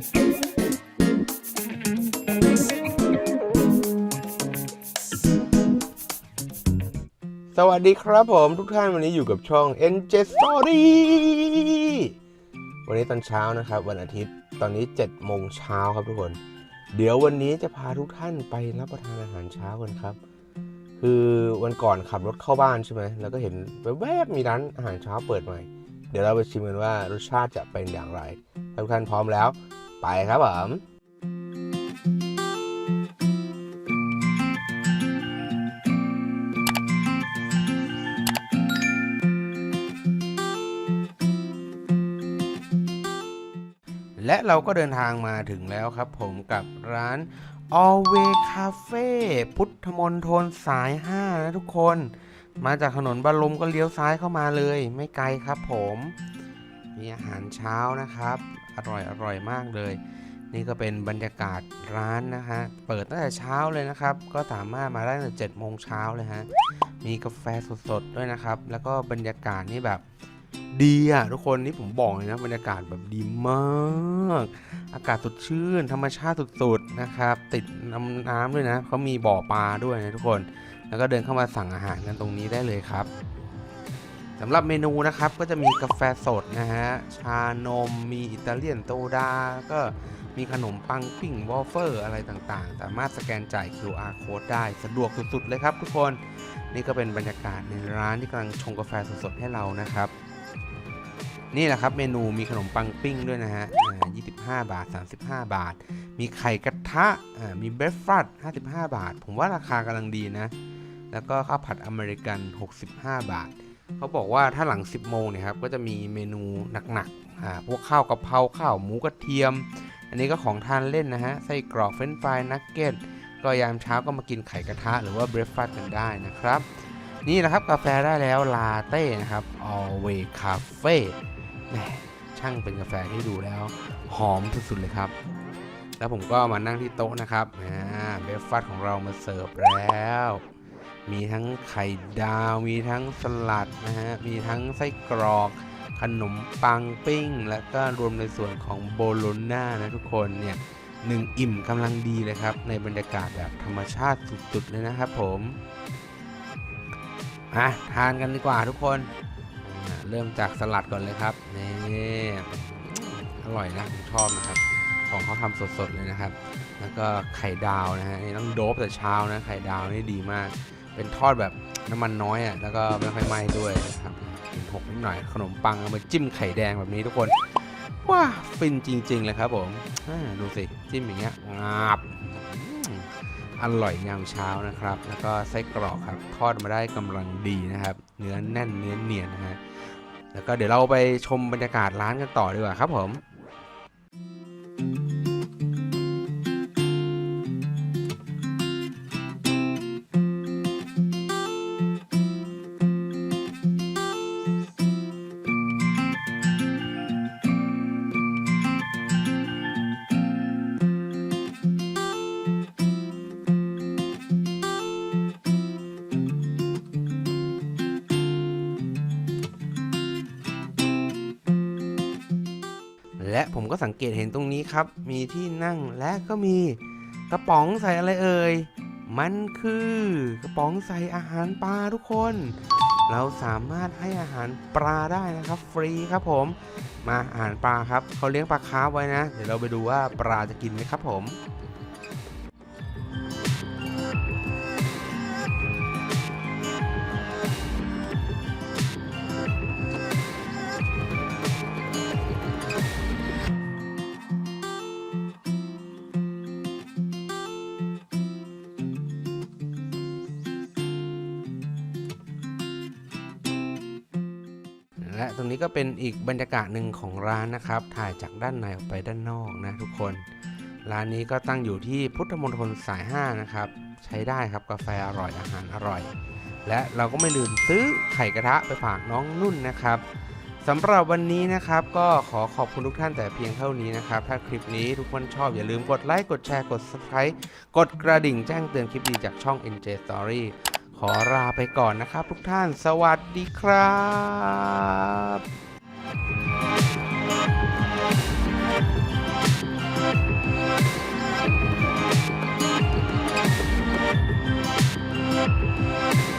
สวัสดีครับผมทุกท่านวันนี้อยู่กับช่อง NJ Story วันนี้ตอนเช้านะครับ วันอาทิตย์ตอนนี้7โมงเช้าครับทุกคน เดี๋ยววันนี้จะพาทุกท่านไปรับประทานอาหารเช้ากันครับ คือวันก่อนขับรถเข้าบ้านใช่ไหมแล้วก็เห็นแวบๆมีร้านอาหารเช้าเปิดใหม่ เดี๋ยวเราไปชิมกันว่ารสชาติจะเป็นอย่างไรทุกท่านพร้อมแล้ว ไปครับผมและเราก็เดินทางมาถึงแล้วครับผมกับร้าน Alway Cafe พุทธมณฑลสาย 5 นะทุกคน มาจากถนนบารมก็เลี้ยวซ้ายเข้ามาเลย ไม่ไกลครับผม มีอาหารเช้านะครับ ร่อยอร่อยมากเลย นี่ก็เป็นบรรยากาศร้านนะฮะ เปิดตั้งแต่เช้าเลยนะครับ ก็สามารถมาได้ตั้งแต่7โมงเช้าเลยฮะ มีกาแฟสดๆด้วยนะครับ แล้วก็บรรยากาศนี่แบบดีอะทุกคนนี่ผมบอกเลยนะบรรยากาศแบบดีมาก อากาศสดชื่น ธรรมชาติสุดๆนะครับ ติดน้ำน้ำด้วยนะเขามีบ่อปลาด้วยนะทุกคน แล้วก็เดินเข้ามาสั่งอาหารกันตรงนี้ได้เลยครับ สำหรับเมนูนะครับก็จะมีกาแฟสดนะฮะ ชานม มีอิตาเลียนโตดา ก็มีขนมปังปิ้งวอฟเฟอร์อะไรต่างๆ สามารถสแกนจ่าย QR code ได้สะดวกสุดๆ เลยครับทุกคน นี่ก็เป็นบรรยากาศในร้านที่กำลังชงกาแฟสดๆ ให้เรานะครับ นี่แหละครับเมนูมีขนมปังปิ้งด้วยนะฮะ 25 บาท 35 บาท มีไข่กระทะ มีเบรฟฟัด55 บาท ผมว่าราคากำลังดีนะ แล้วก็ข้าวผัดอเมริกัน 65 บาท เขาบอกว่าถ้าหลัง 10 โมงเนี่ยครับก็จะมีเมนูหนักๆอ่าพวกข้าวกะเพราข้าวหมูกระเทียม อันนี้ก็ของทานเล่นนะฮะไส้กรอกเฟรนฟรายนักเก็ตก็ยามเช้าก็มากินไข่กระทะหรือว่าเบรฟฟัดกันได้นะครับ นี่แหละครับกาแฟได้แล้วลาเต้นะครับ Always Cafe แหมช่างเป็นกาแฟที่ดูแล้ว หอมสุดๆเลยครับ แล้วผมก็มานั่งที่โต๊ะนะครับอ่าเบรฟฟัสของเรามาเสิร์ฟแล้ว มีทั้งไข่ดาว มีทั้งสลัดนะฮะ มีทั้งไส้กรอก ขนมปังปิ้ง แล้วก็รวมในส่วนของโบโลน่านะทุกคนเนี่ยหนึ่งอิ่มกำลังดีเลยครับ ในบรรยากาศแบบธรรมชาติสุดๆเลยนะครับผมอะทานกันดีกว่าทุกคน เริ่มจากสลัดก่อนเลยครับนี่อร่อยนะผมชอบนะครับ ของเขาทำสดๆเลยนะครับ แล้วก็ไข่ดาวนะฮะนี่ต้องโดบแต่เช้านะไข่ดาวนี่ดีมาก เป็นทอดแบบน้ำมันน้อยอะแล้วก็ไม่ค่อยไหม้ด้วยนะครับหกนิดหน่อยขนมปังเอามาจิ้มไข่แดงแบบนี้ทุกคนว้าฟินจริง ๆ เลยครับผมดูสิจิ้มอย่างเงี้ยงาบอืมอร่อยยามเช้านะครับ แล้วก็ไส้กรอกครับทอดมาได้กำลังดีนะครับ เนื้อแน่นเนื้อเนียนนะฮะแล้วก็เดี๋ยวเราไปชมบรรยากาศร้านกันต่อดีกว่าครับผม และผมก็สังเกตเห็นตรงนี้ครับ มีที่นั่งและก็มีกระป๋องใส่อะไรเอ่ย มันคือกระป๋องใส่อาหารปลาทุกคน เราสามารถให้อาหารปลาได้นะครับ ฟรีครับผม มาอาหารปลาครับเขาเลี้ยงปลาคาร์ฟไว้นะ เดี๋ยวเราไปดูว่าปลาจะกินไหมครับผม และตรงนี้ก็เป็นอีกบรรยากาศหนึ่งของร้านนะครับ ถ่ายจากด้านในออกไปด้านนอกนะทุกคน ร้านนี้ก็ตั้งอยู่ที่พุทธมณฑลสาย 5 นะครับ ใช้ได้ครับกาแฟอร่อยอาหารอร่อย และเราก็ไม่ลืมซื้อไข่กระทะไปฝากน้องนุ่นนะครับสำหรับวันนี้นะครับก็ขอขอบคุณทุกท่านแต่เพียงเท่านี้นะครับ ถ้าคลิปนี้ทุกคนชอบอย่าลืมกดไลค์กดแชร์กด subscribe กดกระดิ่งแจ้งเตือนคลิปดีจากช่อง NJ Story ขอลาไปก่อนนะครับทุกท่าน สวัสดีครับ